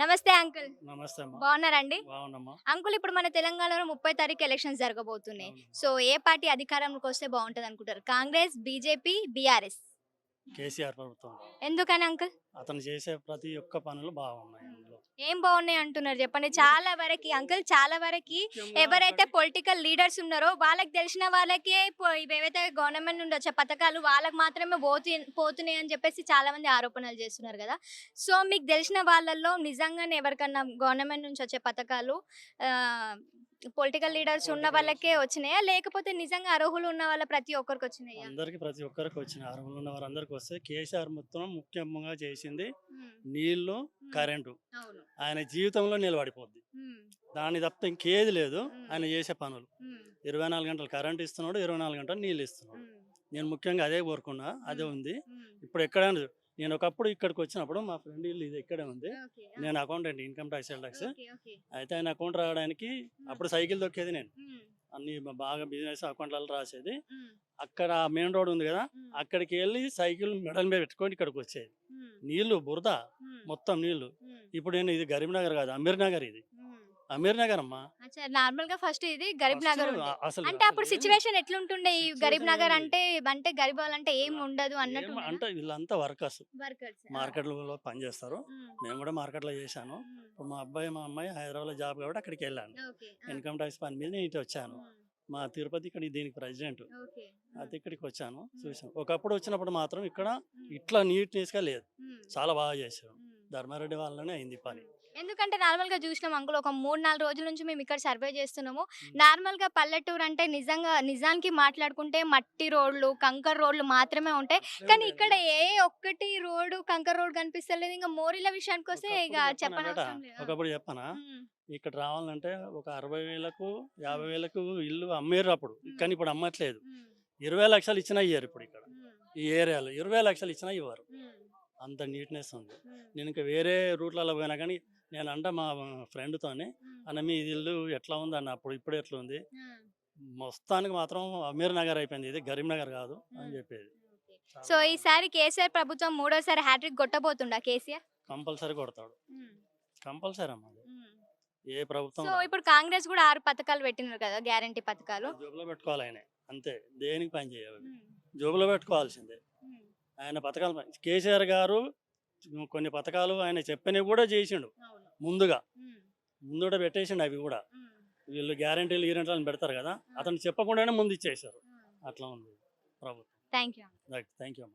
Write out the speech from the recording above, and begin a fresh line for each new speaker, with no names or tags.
Uncle.
నమస్తే
బాగున్నారండి? Uncle ఇప్పుడు మన తెలంగాణలో ముప్పై తారీఖు ఎలక్షన్స్ జరగబోతున్నాయి. సో ఏ పార్టీ అధికారంలోకి వస్తే బాగుంటది అనుకుంటారు కాంగ్రెస్ బీజేపీ బీఆర్ఎస్?
కేసీఆర్ ప్రభుత్వం.
ఎందుకని అంకుల్?
అతను చేసే ప్రతి ఒక్క పనులు బాగున్నాయి.
ఏం బాగున్నాయి అంటున్నారు చెప్పండి. చాలా వరకు అంకుల్ చాలా వరకు ఎవరైతే పొలిటికల్ లీడర్స్ ఉన్నారో వాళ్ళకి తెలిసిన వాళ్ళకే ఇవేవైతే గవర్నమెంట్ నుండి వచ్చే పథకాలు వాళ్ళకి మాత్రమే పోతు పోతున్నాయి అని చెప్పేసి చాలా మంది ఆరోపణలు చేస్తున్నారు కదా. సో మీకు తెలిసిన వాళ్ళల్లో నిజంగానే ఎవరికన్నా గవర్నమెంట్ నుంచి వచ్చే పథకాలు పొలిటికల్ లీడర్స్ ఉన్న వాళ్ళకే వచ్చినాయా? లేకపోతే నిజంగా అర్హులు ఉన్న వాళ్ళ ప్రతి ఒక్కరికి వచ్చినాయా?
అందరికి ప్రతి ఒక్కరికి వచ్చిన అర్హులు ఉన్న వారందరికి వస్తే కేసీఆర్ మొత్తం ముఖ్యంగా చేసింది
నీళ్ళు
కరెంటు. ఆయన జీవితంలో నిలబడిపోద్ది. దాన్ని తప్ప ఇంకేది లేదు. ఆయన చేసే పనులు. ఇరవై నాలుగు గంటలు కరెంట్ ఇస్తున్నాడు ఇరవై నాలుగు గంటలు నీళ్ళు ఇస్తున్నాడు. నేను ముఖ్యంగా అదే కోరుకున్నా. అదే. ఉంది. ఇప్పుడు ఎక్కడైనా నేను ఒకప్పుడు ఇక్కడికి వచ్చినప్పుడు మా ఫ్రెండ్ ఇల్లు ఇది ఇక్కడే ఉంది. నేను accountant income tax sale tax. అయితే ఆయన అకౌంట్ రావడానికి అప్పుడు సైకిల్ దొక్కేది నేను. అన్ని బాగా బిజినెస్ అకౌంట్లలో రాసేది. అక్కడ మెయిన్ రోడ్ ఉంది కదా అక్కడికి వెళ్ళి సైకిల్ మెడల్ మీద పెట్టుకొని ఇక్కడికి వచ్చేది. నీళ్ళు బురద మొత్తం
నీళ్ళు.
ఇప్పుడు నేను ఇది గరీబ్ నగర్ కాదు అమీర్ నగర్ ఇది. అమీర్ నగర్ అమ్మా
అచ్చా నార్మల్గా ఫస్ట్ ఇది గరీబ్
First
నగర్.
అసలు
అంటే అప్పుడు
అసలు
సిచ్యువేషన్ ఎట్లుంటుండే ఈ గరీబ్ నగర్? అంటే అంటే గరీబ్ వాళ్ళంటే ఏం ఉండదు అన్నట్టు
ఏం అంటే వీళ్ళంతా వర్కర్స్.
వర్కర్స్
మార్కెట్లో పనిచేస్తారు మేము కూడా మార్కెట్లో చేశాను. ఇప్పుడు మా అబ్బాయి మా అమ్మాయి హైదరాబాద్లో జాబ్ కాబట్టి అక్కడికి వెళ్ళాను.
ఓకే.
ఇన్కమ్ ట్యాక్స్ పని మీద నేను ఇటు వచ్చాను. మా తిరుపతి ఇక్కడ దీనికి ప్రెసిడెంట్.
ఓకే.
అయితే ఇక్కడికి వచ్చాను చూసాను ఒకప్పుడు వచ్చినప్పుడు మాత్రం ఇక్కడ ఇట్లా నీట్నెస్గా లేదు. చాలా బాగా చేశారు ధర్మారెడ్డి వాళ్ళనే అయింది పని.
ఎందుకంటే నార్మల్గా చూసినాం అంకుల్ ఒక మూడు నాలుగు రోజుల నుంచి మేము ఇక్కడ సర్వే చేస్తున్నాము. నార్మల్గా పల్లెటూరు అంటే నిజంగా నిజానికి మాట్లాడుకుంటే మట్టి రోడ్లు కంకర్ రోడ్లు మాత్రమే ఉంటాయి. కానీ ఇక్కడ ఏ ఒక్కటి రోడ్డు కంకర్ రోడ్ కనిపిస్తలేదు. ఇంకా మోరీల విషయానికి వస్తే ఇక చెప్పనవసరం లేదు.
ఒకప్పుడు చెప్పనా? ఇక్కడ రావాలంటే ఒక అరవై వేలకు యాభై వేలకు ఇల్లు అమ్మేరు అప్పుడు. కానీ ఇప్పుడు అమ్మట్లేదు. ఇరవై లక్షలు ఇచ్చినా ఇయ్యారు ఇప్పుడు ఇక్కడ. ఈ ఏరియాలో ఇరవై లక్షలు ఇచ్చినా ఇవ్వరు. అంత నీట్నెస్ ఉంది. నేను ఇంకా వేరే రూట్లలో పోయినా కానీ నేను అంట మా ఫ్రెండ్తోని అన్న మీ ఇల్లు ఎట్లా ఉంది అన్న? అప్పుడు ఇప్పుడు ఎట్లా ఉంది. మొత్తానికి మాత్రం అమీర్ నగర్ అయిపోయింది. ఇది గరీబ్ నగర్ కాదు అని. చెప్పేది.
సో ఈసారి కేసీఆర్ ప్రభుత్వం మూడోసారి హ్యాట్రిక్ కొట్టబోతుండా కేసీఆర్?
కంపల్సరీ కొడతాడు. కంపల్సరీ అమ్మ. ఏ ప్రభుత్వం
సో ఇప్పుడు కాంగ్రెస్ కూడా ఆరు పథకాలు పెట్టినారు కదా గ్యారంటీ పథకాలు?
జోబులో పెట్టుకోవాలి ఆయన. అంతే. దేనికి పని చేయాలి? జోబులో పెట్టుకోవాల్సిందే. ఆయన పథకాలు కేసీఆర్ గారు కొన్ని పథకాలు ఆయన చెప్పినవి కూడా చేసిండు. ముందుగా. ముందుగా పెట్టేసిండు అవి కూడా. వీళ్ళు గ్యారంటీలు గ్యారంటీలు పెడతారు కదా అతను చెప్పకుండానే ముందు ఇచ్చేసారు అట్లా ఉంది ప్రభుత్వం.
థ్యాంక్ యూ
థ్యాంక్ యూ అమ్మ.